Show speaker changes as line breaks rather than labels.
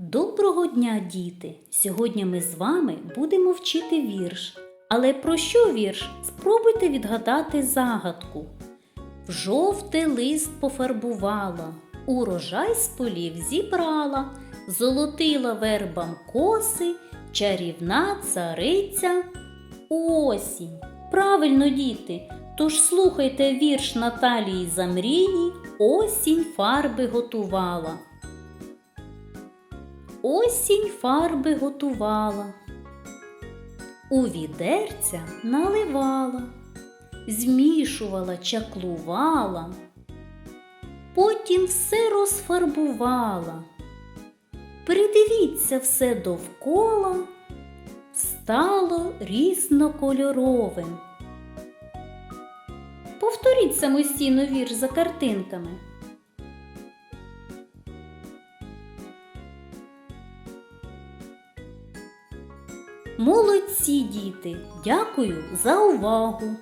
Доброго дня, діти! Сьогодні ми з вами будемо вчити вірш. Але про що вірш? Спробуйте відгадати загадку. В жовтий лист пофарбувала, урожай з полів зібрала, золотила вербам коси, чарівна цариця осінь. Правильно, діти! Тож слухайте вірш Наталії Замрії Осінь фарби готувала. Осінь фарби готувала, у відерця наливала, змішувала, чаклувала, потім все розфарбувала. Придивіться все довкола, стало різнокольоровим. Повторіть самостійно вірш за картинками. Молодці, діти! Дякую за увагу!